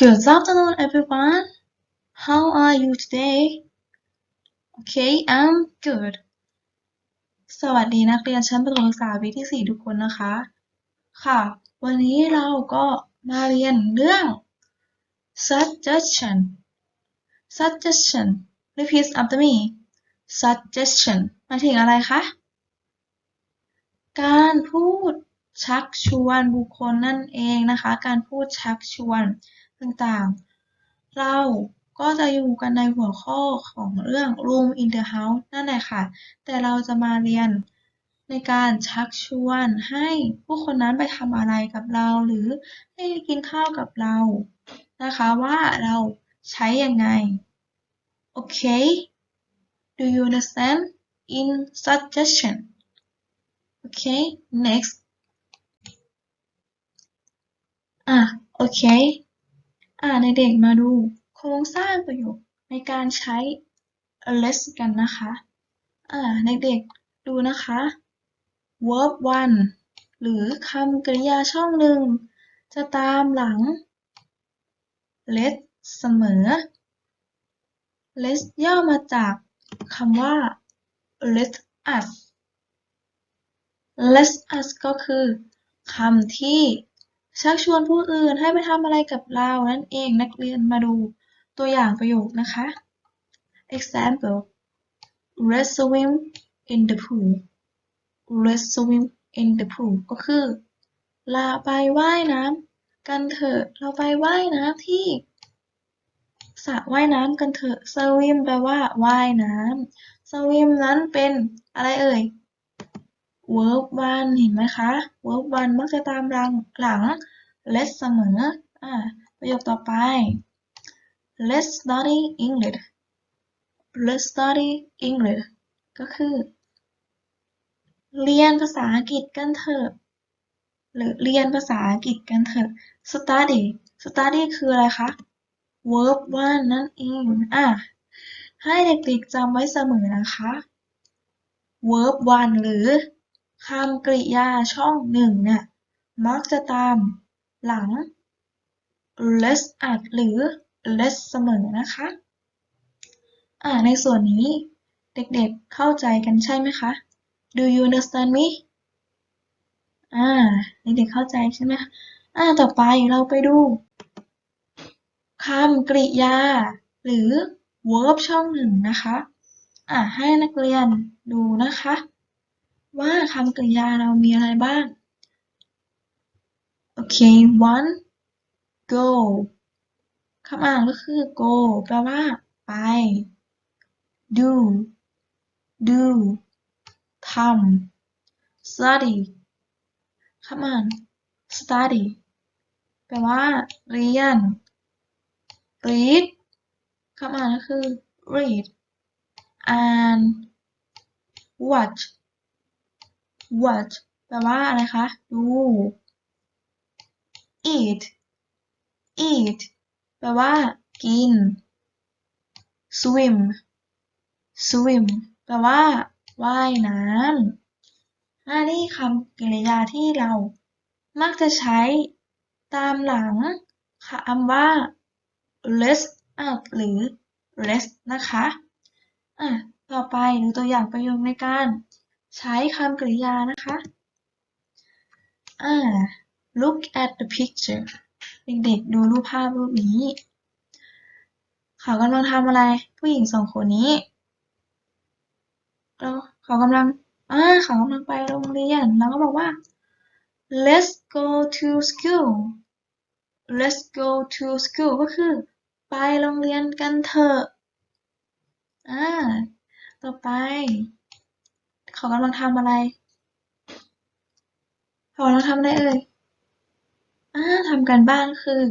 Good afternoon, everyone. How are you today? Okay, I'm good. สวัสดีนักเรียนชั้นประถมศึกษาปีที่ 4 ทุกคนนะคะ ค่ะ วันนี้เราก็มาเรียนเรื่อง suggestion suggestion repeat after me suggestion หมายถึงอะไรคะ การพูดชักชวนบุคคลนั่นเองนะคะ การพูดชักชวน ต่างๆ เราก็จะอยู่กันในหัวข้อของเรื่อง room in the house นั่นแหละค่ะ แต่เราจะมาเรียนในการชักชวนให้ผู้คนนั้นไปทำอะไรกับเรา หรือให้กินข้าวกับเรา นะคะว่าเราใช้ยังไง โอเค Do you understand in suggestion Okay next อะโอเค อ่าในเด็กมาดูโครงสร้างประโยคในการใช้ less กันนะคะอ่าในเด็กดูนะคะ verb one หรือคำกริยาช่องหนึ่ง จะตามหลัง let เสมอ let ย่อมาจากคำว่า let us let us ก็คือคำที่ ชักชวนผู้อื่นให้ไปทำอะไรกับเรานั่นเองนักเรียนมาดูตัวอย่างประโยคนะคะ example let's swim in the pool let's swim in the pool ก็คือเราไปว่ายน้ำกันเถอะ เราไปว่ายน้ำที่สระว่ายน้ำกันเถอะ swim แปลว่าว่ายน้ำ swim นั้นเป็นอะไรเอ่ย verb one เห็นไหมคะ verb one มักจะตามหลังหลัง let เสมออ่าประโยคต่อไป let's study English let's study English ก็คือ เรียนภาษาอังกฤษกันเถอะหรือเรียนภาษาอังกฤษกันเถอะ study study คืออะไรคะ verb one นั่นเองอะให้เด็กๆจำไว้เสมอนะคะ verb one หรือคำกริยาช่องหนึ่งเนี่ยมักจะตาม หลัง less at หรือ less เสมอนะคะอ่าในส่วนนี้เด็กๆเข้าใจกันใช่ไหมคะ Do you understand me อ่าเด็กๆเข้าใจใช่ไหมอ่าต่อไปเราไปดูคำกริยา หรือ verb ช่องหนึ่งนะคะอ่าให้นักเรียนดูนะคะ ว่าคำกริยาเรามีอะไรบ้าง โอเค one go คำอ่านก็คือ go แปลว่า ไป do do ทำ study คำอ่าน study แปลว่า เรียน read คำอ่านก็คือ read อ่าน watch watch แปลว่าอะไรคะ ดู eat eat แปลว่า กิน swim swim แปลว่า ว่ายน้ำอันนี้คำกริยาที่เรามักจะใช้ตามหลังคำว่า let's out หรือ let's นะคะอะต่อไปดูตัวอย่างประโยคในการ ใช้คำกริยานะคะอ่า look at the picture เด็กๆดูรูปภาพรูปนี้ เขากำลังทำอะไร ผู้หญิงสองคนนี้แล้วเขากำลังอ่าเขากำลังไปโรงเรียน แล้วก็บอกว่า let's go to school let's go to school ก็คือ ไปโรงเรียนกันเถอะอ่าต่อไป เขากำลังทำอะไร เขากำลังทำอะไรเอ่ย อ่า ทำการบ้านคือ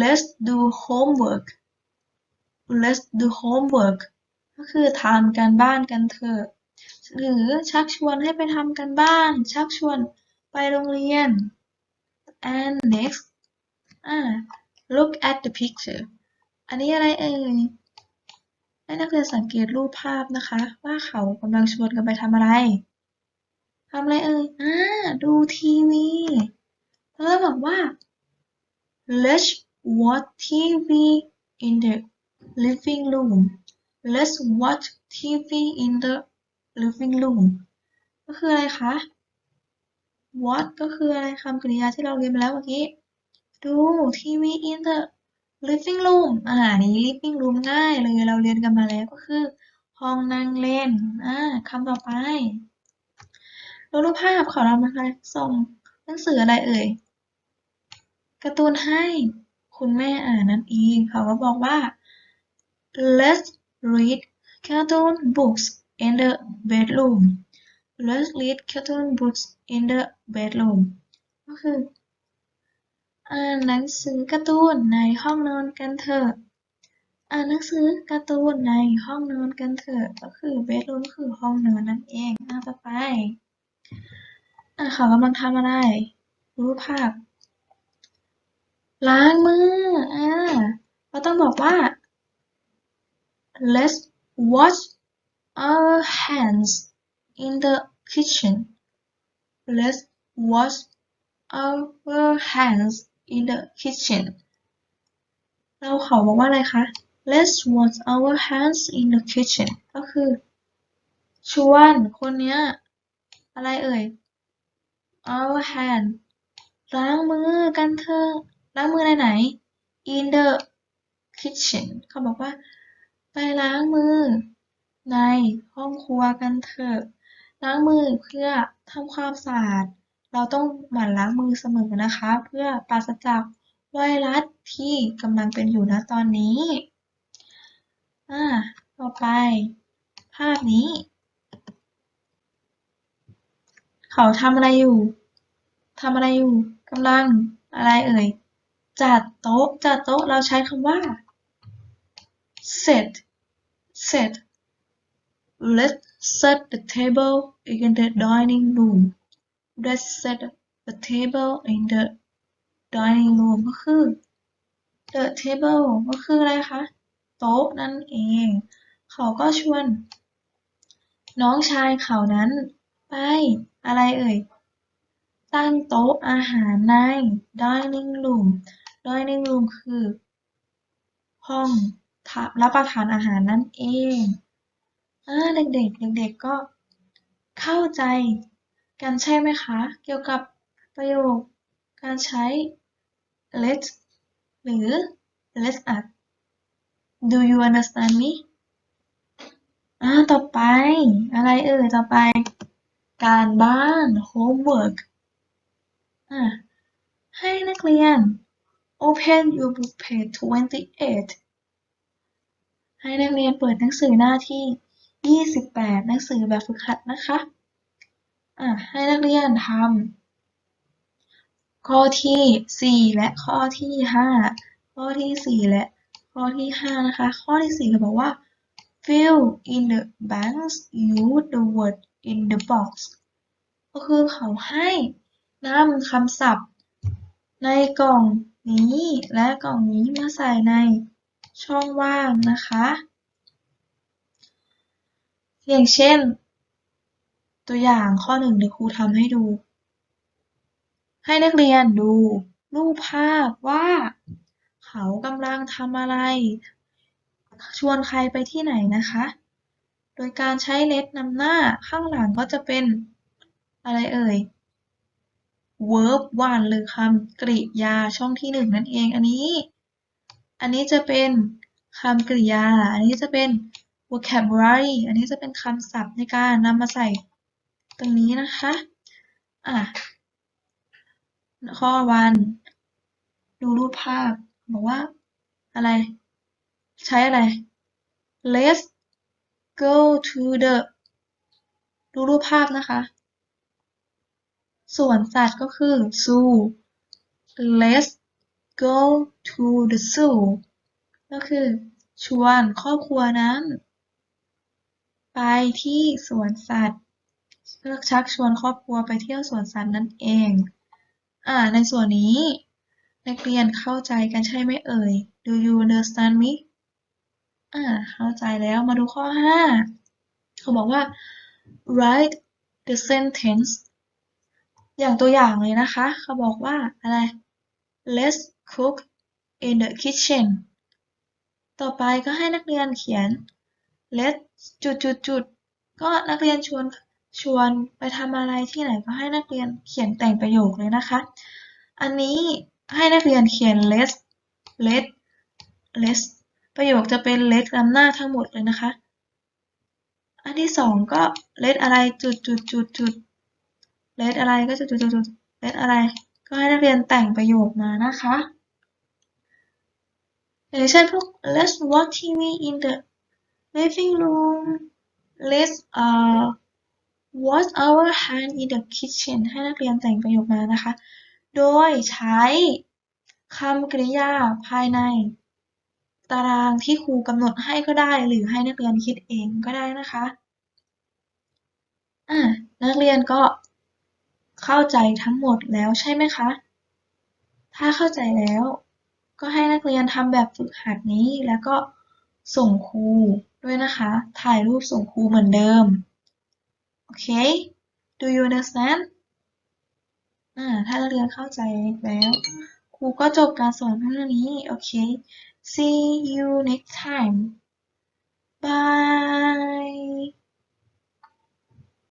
let's do homework let's do homework ก็คือทำการบ้านกันเถอะ หรือชักชวนให้ไปทำการบ้าน ชักชวนไปโรงเรียน and next อ่า look at the picture อันนี้อะไรเอ่ยให้นักเรียนสังเกตรูปภาพนะคะ ว่าเขากำลังชวนกันไปทำอะไรทำอะไรเอ่ยอ่าดูทีวี แล้วบอกว่า let's watch TV in the living room let's watch TV in the living room ก็คืออะไรคะ watch ก็คืออะไรคำกริยาที่เราเรียนไปแล้วเมื่อกี้ ดูทีวี in the living room อ่านี้ living room ง่ายเลยเราเรียนกันมาแล้วก็คือ ห้องนั่งเล่น อ่าคำต่อไปรูปภาพขอเรามาค่ะส่งหนังสืออะไรเอ่ย การ์ตูนให้คุณแม่อ่านนั่นเองเขาก็บอกว่า let's read cartoon books in the bedroom let's read cartoon books in the bedroom ก็คือ อ่านหนังสือการ์ตูนในห้องนอนกันเถอะอ่านหนังสือการ์ตูนในห้องนอนกันเถอะก็คือ bedroom คือห้องนอนนั่นเองอะต่อไปอะเขากำลังทำอะไรรูปภาพ ล้างมือ อ่า เราต้องบอกว่า let's wash our hands in the kitchen let's wash our hands in the kitchen เราเขาบอกว่าอะไรคะ let's wash our hands in the kitchen ก็คือ ชวนคนเนี้ย อะไรเอ่ย our hand ล้างมือกันเถอะ ล้างมือในไหน in the kitchen เขาบอกว่า ไปล้างมือในห้องครัวกันเถอะ ล้างมือเพื่อทำความสะอาด เราต้องหมั่นล้างมือเสมอนะคะ เพื่อปราศจากไวรัสที่กำลังเป็นอยู่ณตอนนี้ อ่า ต่อไป ภาพนี้ เขาทำอะไรอยู่ทำอะไรอยู่กำลังอะไรเอ่ย จัดโต๊ะจัดโต๊ะเราใช้คำว่า set set let's set the table in the dining room let's set the table in the dining room ก็คือ the table ก็คืออะไรคะ โต๊ะนั่นเอง เขาก็ชวน น้องชายเขานั้น ไป อะไรเอ่ย ตั้งโต๊ะอาหารใน dining room dining room คือ ห้องรับประทานอาหารนั่นเองเด็กๆ เด็กๆ ก็เข้าใจกันใช่ไหมคะ เกี่ยวกับประโยคการใช้ let หรือ let us do you understand me อ่าต่อไป อะไรเอ่ยต่อไป การบ้าน homework อ่าให้นักเรียน open your book page 28 ให้นักเรียนเปิดหนังสือหน้าที่ 28 หนังสือแบบฝึกหัดนะคะอะให้นักเรียนทำข้อที่ 4 และข้อที่ 5 ข้อที่ 4 และข้อที่ 5 นะคะ ข้อที่ 4เขาบอกว่า fill in the blanks use the word in the box ก็คือเขาให้นำคำศัพท์ในกล่อง นี้และกล่องนี้มาใส่ในช่องว่างนะคะอย่างเช่น ตัวอย่างข้อหนึ่งเดี๋ยวครูทำให้ดู ให้นักเรียนดูรูปภาพว่าเขากำลังทำอะไร ชวนใครไปที่ไหนนะคะ โดยการใช้เลสนำหน้าข้างหลังก็จะเป็นอะไรเอ่ย verb one หรือคำกริยาช่องที่หนึ่งนั่นเอง อันนี้ อันนี้จะเป็นคำกริยา อันนี้จะเป็น vocabulary อันนี้จะเป็นคำศัพท์ในการนำมาใส่ตรงนี้นะคะ อะ ข้อวัน ดูรูปภาพ บอกว่า อะไร ใช้อะไร let's go to the ดูรูปภาพนะคะ ส่วนสัตว์ก็คือ zoo let's go to the zoo ก็คือชวนครอบครัวนั้น ไปที่สวนสัตว์เพื่อชักชวนครอบครัวไปเที่ยวสวนสัตว์นั่นเอง อ่า ในส่วนนี้ นักเรียนเข้าใจกันใช่ไหมเอ่ย Do you understand me อ่า เข้าใจแล้วมาดูข้อ 5 เขาบอกว่า write the sentence อย่างตัวอย่างเลยนะคะ เขาบอกว่าอะไร let's cook in the kitchen ต่อไปก็ให้นักเรียนเขียน let's จุดจุดจุดก็นักเรียนชวนชวนไปทำอะไรที่ไหนก็ให้นักเรียนเขียนแต่งประโยคเลยนะคะ อันนี้ให้นักเรียนเขียน let's let let's ประโยคจะเป็น let นำหน้าทั้งหมดเลยนะคะ อันที่สองก็ let อะไรจุดจุดจุดจุด let อะไรก็จุดจุดจุดจุด let อะไร ก็ให้นักเรียนแต่งประโยคมานะคะอย่างเช่นพวก let's watch TV in the living room let's uh wash our hand in the kitchen ให้นักเรียนแต่งประโยคมานะคะ โดยใช้คำกริยาภายใน ตารางที่ครูกำหนดให้ก็ได้ หรือให้นักเรียนคิดเองก็ได้นะคะ อะนักเรียนก็ เข้าใจทั้งหมดแล้วใช่ไหมคะ ถ้าเข้าใจแล้ว ก็ให้นักเรียนทำแบบฝึกหัดนี้แล้วก็ส่งครูด้วยนะคะ ถ่ายรูปส่งครูเหมือนเดิม โอเค do you understand อ่าถ้านักเรียนเข้าใจแล้วครูก็จบการสอนเพียงเท่านี้ โอเค see you next time bye